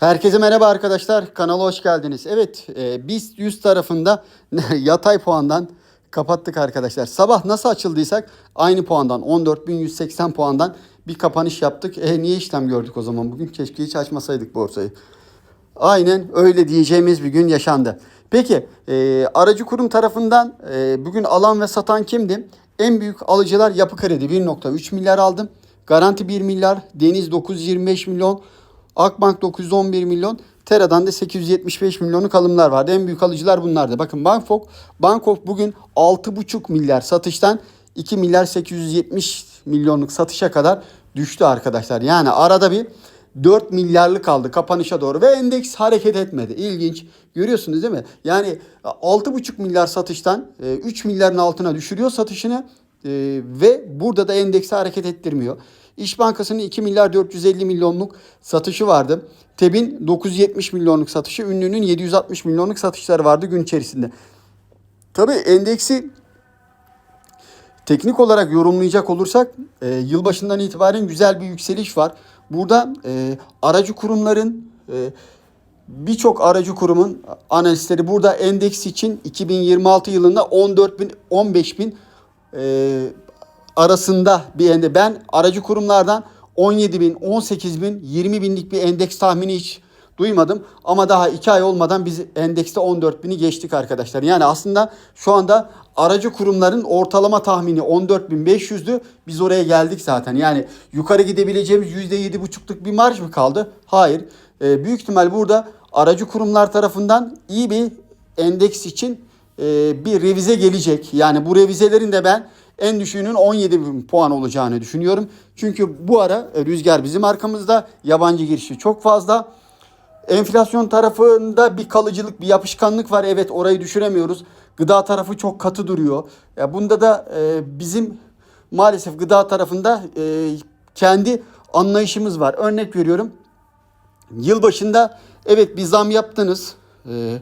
Herkese merhaba arkadaşlar. Kanala hoş geldiniz. Evet, e, biz 100 tarafında yatay puandan kapattık arkadaşlar. Sabah nasıl açıldıysak aynı puandan 14.180 puandan bir kapanış yaptık. E niye işlem gördük o zaman bugün? Keşke hiç açmasaydık borsayı. Aynen öyle diyeceğimiz bir gün yaşandı. Peki e, aracı kurum tarafından e, bugün alan ve satan kimdi? En büyük alıcılar Yapı Kredi 1.3 milyar aldım. Garanti 1 milyar, Deniz 925 milyon, Akbank 911 milyon, Tera'dan da 875 milyonluk alımlar vardı. En büyük alıcılar bunlardı. Bakın Bankfok, Bankfok bugün 6,5 milyar satıştan 2 milyar 870 milyonluk satışa kadar düştü arkadaşlar. Yani arada bir 4 milyarlık kaldı kapanışa doğru ve endeks hareket etmedi. İlginç. Görüyorsunuz değil mi? Yani 6,5 milyar satıştan 3 milyarın altına düşürüyor satışını e, ve burada da endeksi hareket ettirmiyor. İş Bankası'nın 2 milyar 450 milyonluk satışı vardı. TEB'in 970 milyonluk satışı, Ünlü'nün 760 milyonluk satışları vardı gün içerisinde. Tabii endeksi teknik olarak yorumlayacak olursak e, yılbaşından itibaren güzel bir yükseliş var. Burada e, aracı kurumların e, birçok aracı kurumun analistleri burada endeks için 2026 yılında 14 bin 15 bin e, arasında bir ende ben aracı kurumlardan 17 bin 18 bin 20 binlik bir endeks tahmini hiç duymadım. Ama daha 2 ay olmadan biz endekste 14 bini geçtik arkadaşlar. Yani aslında şu anda aracı kurumların ortalama tahmini 14.500'dü. Biz oraya geldik zaten. Yani yukarı gidebileceğimiz %7,5'luk bir marj mı kaldı? Hayır. Ee, büyük ihtimal burada aracı kurumlar tarafından iyi bir endeks için e, bir revize gelecek. Yani bu revizelerin de ben en düşüğünün 17 bin puan olacağını düşünüyorum. Çünkü bu ara e, rüzgar bizim arkamızda. Yabancı girişi çok fazla. Enflasyon tarafında bir kalıcılık, bir yapışkanlık var. Evet orayı düşüremiyoruz. Gıda tarafı çok katı duruyor. Ya bunda da e, bizim maalesef gıda tarafında e, kendi anlayışımız var. Örnek veriyorum. Yılbaşında evet bir zam yaptınız. E,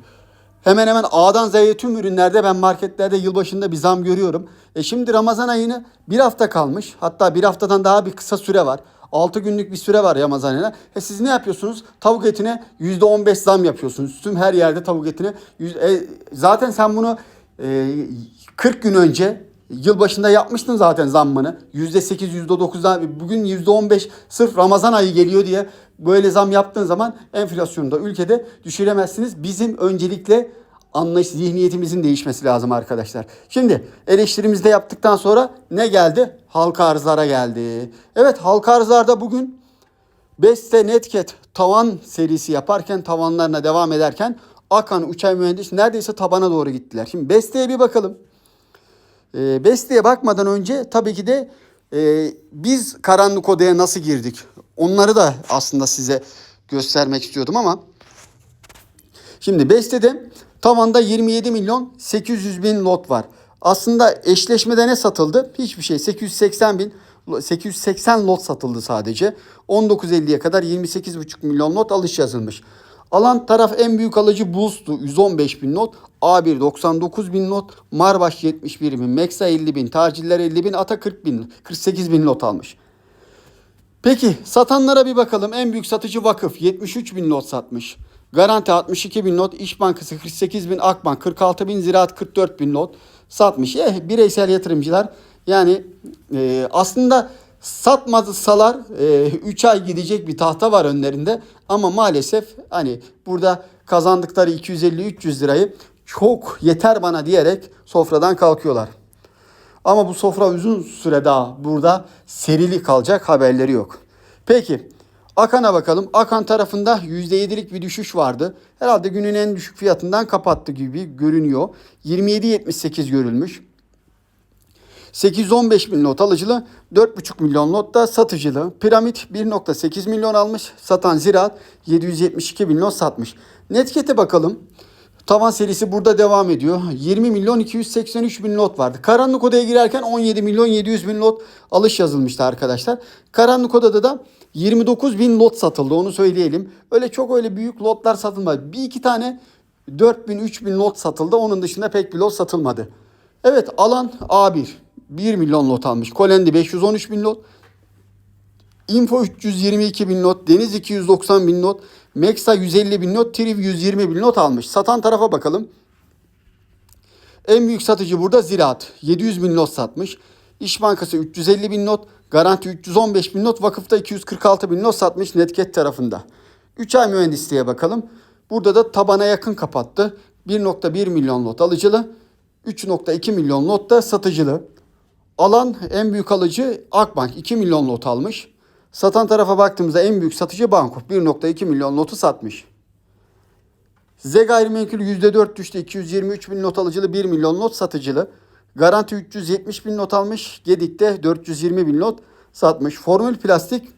hemen hemen A'dan Z'ye tüm ürünlerde ben marketlerde yılbaşında bir zam görüyorum. E şimdi Ramazan ayını bir hafta kalmış. Hatta bir haftadan daha bir kısa süre var. 6 günlük bir süre var Ramazan ayına. E siz ne yapıyorsunuz? Tavuk etine %15 zam yapıyorsunuz. Tüm her yerde tavuk etine. E, zaten sen bunu e, 40 gün önce yılbaşında yapmıştın zaten zammını. %8, %9'dan bugün %15 sırf Ramazan ayı geliyor diye böyle zam yaptığın zaman enflasyonu da ülkede düşüremezsiniz. Bizim öncelikle anlayış zihniyetimizin değişmesi lazım arkadaşlar. Şimdi eleştirimizi de yaptıktan sonra ne geldi? Halka arzlara geldi. Evet halka arzlarda bugün Beste Netcat tavan serisi yaparken tavanlarına devam ederken Akan Uçay Mühendis neredeyse tabana doğru gittiler. Şimdi Beste'ye bir bakalım. E, Beste'ye bakmadan önce tabii ki de e, biz karanlık odaya nasıl girdik? Onları da aslında size göstermek istiyordum ama Şimdi Beste'de tavanda 27 milyon 800 bin lot var. Aslında eşleşmede ne satıldı? Hiçbir şey. 880 bin 880 lot satıldı sadece. 19.50'ye kadar 28,5 milyon lot alış yazılmış. Alan taraf en büyük alıcı Bulls'tu 115 bin not. A1 99 bin not. Marbaş 71 bin. Meksa 50 bin. Taciller 50 bin. Ata 40 bin. 48 bin lot almış. Peki satanlara bir bakalım. En büyük satıcı Vakıf 73 bin lot satmış. Garanti 62 bin lot. İş Bankası 48 bin. Akbank 46 bin. Ziraat 44 bin lot satmış. Eh, bireysel yatırımcılar yani e, aslında satmasalar 3 ay gidecek bir tahta var önlerinde. Ama maalesef hani burada kazandıkları 250-300 lirayı çok yeter bana diyerek sofradan kalkıyorlar. Ama bu sofra uzun süre daha burada serili kalacak haberleri yok. Peki Akan'a bakalım. Akan tarafında %7'lik bir düşüş vardı. Herhalde günün en düşük fiyatından kapattı gibi görünüyor. 27.78 görülmüş. 815 bin lot alıcılı, 4,5 milyon lot da satıcılı. Piramit 1,8 milyon almış, satan Ziraat 772 bin lot satmış. Netket'e bakalım. Tavan serisi burada devam ediyor. 20 milyon 283 bin lot vardı. Karanlık odaya girerken 17 milyon 700 bin lot alış yazılmıştı arkadaşlar. Karanlık odada da 29 bin lot satıldı onu söyleyelim. Öyle çok öyle büyük lotlar satılmadı. Bir iki tane 4 bin 3 bin lot satıldı. Onun dışında pek bir lot satılmadı. Evet alan A1 1 milyon lot almış. Kolendi 513 bin lot. Info 322 bin not, Deniz 290 bin not, Mexa 150 bin not, Triv 120 bin not almış. Satan tarafa bakalım. En büyük satıcı burada Ziraat. 700 bin not satmış. İş Bankası 350 bin not. Garanti 315 bin not. Vakıfta 246 bin not satmış Netcat tarafında. 3 ay mühendisliğe bakalım. Burada da tabana yakın kapattı. 1.1 milyon lot alıcılı. 3.2 milyon lot da satıcılı. Alan en büyük alıcı Akbank 2 milyon lot almış. Satan tarafa baktığımızda en büyük satıcı Bankof 1.2 milyon lotu satmış. Z gayrimenkul %4 düştü. 223 bin not alıcılı 1 milyon not satıcılı. Garanti 370 bin not almış. Gedik'te 420 bin not satmış. Formül plastik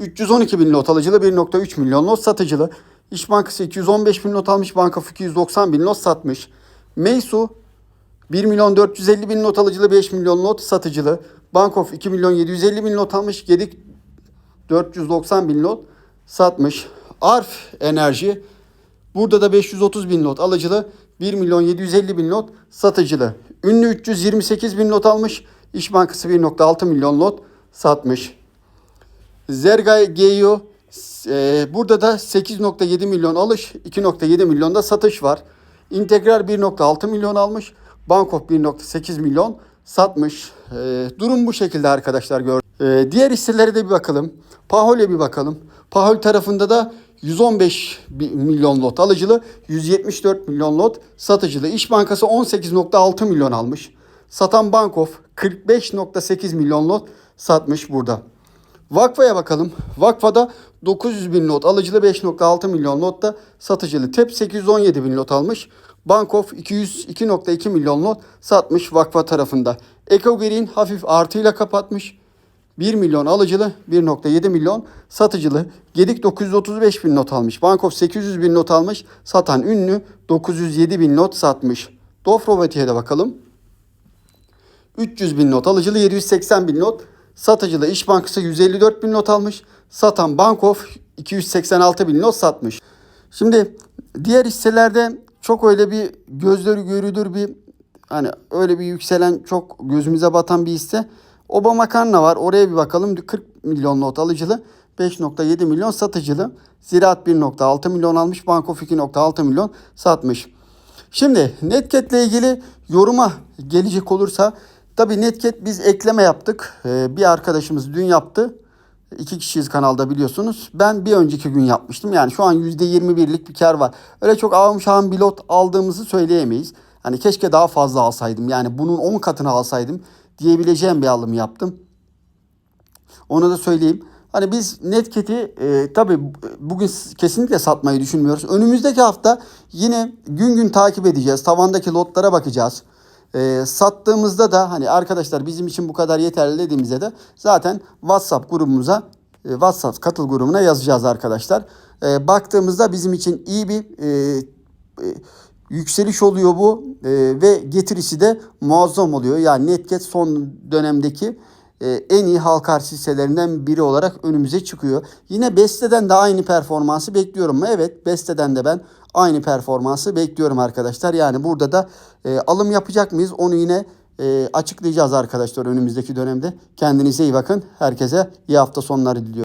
312 bin not alıcılı 1.3 milyon not satıcılı. İş Bankası 215 bin not almış. Bankaf 290 bin not satmış. Meysu 1 milyon 450 bin not alıcılı 5 milyon not satıcılı. Bankof 2 milyon 750 bin not almış. Gedik 490 bin not satmış. Arf Enerji burada da 530 bin not alıcılı. 1 milyon 750 bin not satıcılı. Ünlü 328 bin not almış. İş Bankası 1.6 milyon not satmış. Zergay GEO e, burada da 8.7 milyon alış, 2.7 milyon da satış var. İntegral 1.6 milyon almış. Bankof 1.8 milyon satmış. E, durum bu şekilde arkadaşlar gör. E, diğer hisselere de bir bakalım. Pahol'e bir bakalım. Pahol tarafında da 115 bi- milyon lot alıcılı, 174 milyon lot satıcılı. İş Bankası 18.6 milyon almış. Satan Bankof 45.8 milyon lot satmış burada. Vakfa'ya bakalım. Vakfa'da 900 bin lot alıcılı 5.6 milyon lot da satıcılı. TEP 817 bin lot almış. Bankof 202.2 milyon lot satmış Vakfa tarafında. Eko Green hafif artıyla kapatmış. 1 milyon alıcılı, 1.7 milyon satıcılı. Gedik 935 bin not almış. Bankof 800 bin not almış. Satan ünlü 907 bin not satmış. Dofrovati'ye de bakalım. 300 bin not alıcılı 780 bin not satıcılı İş Bankası 154 bin not almış. Satan Bankof 286 bin not satmış. Şimdi diğer hisselerde çok öyle bir gözleri görülür bir hani öyle bir yükselen çok gözümüze batan bir hisse. Oba Makarna var. Oraya bir bakalım. 40 milyon not alıcılı. 5.7 milyon satıcılı. Ziraat 1.6 milyon almış. Bankof 2.6 milyon satmış. Şimdi Netcat ile ilgili yoruma gelecek olursa tabii Netcat biz ekleme yaptık. Ee, bir arkadaşımız dün yaptı. İki kişiyiz kanalda biliyorsunuz. Ben bir önceki gün yapmıştım. Yani şu an %21'lik bir kar var. Öyle çok ağım şahım bir lot aldığımızı söyleyemeyiz. Hani keşke daha fazla alsaydım. Yani bunun 10 katını alsaydım diyebileceğim bir alım yaptım. Onu da söyleyeyim. Hani biz Netket'i e, tabii bugün kesinlikle satmayı düşünmüyoruz. Önümüzdeki hafta yine gün gün takip edeceğiz. Tavandaki lotlara bakacağız. E, sattığımızda da hani arkadaşlar bizim için bu kadar yeterli dediğimizde de zaten WhatsApp grubumuza e, WhatsApp katıl grubuna yazacağız arkadaşlar. E, baktığımızda bizim için iyi bir e, e, yükseliş oluyor bu e, ve getirisi de muazzam oluyor. Yani Netcat son dönemdeki en iyi halka arz hisselerinden biri olarak önümüze çıkıyor. Yine Beste'den de aynı performansı bekliyorum mu? Evet Beste'den de ben aynı performansı bekliyorum arkadaşlar. Yani burada da e, alım yapacak mıyız? Onu yine e, açıklayacağız arkadaşlar önümüzdeki dönemde. Kendinize iyi bakın. Herkese iyi hafta sonları diliyorum.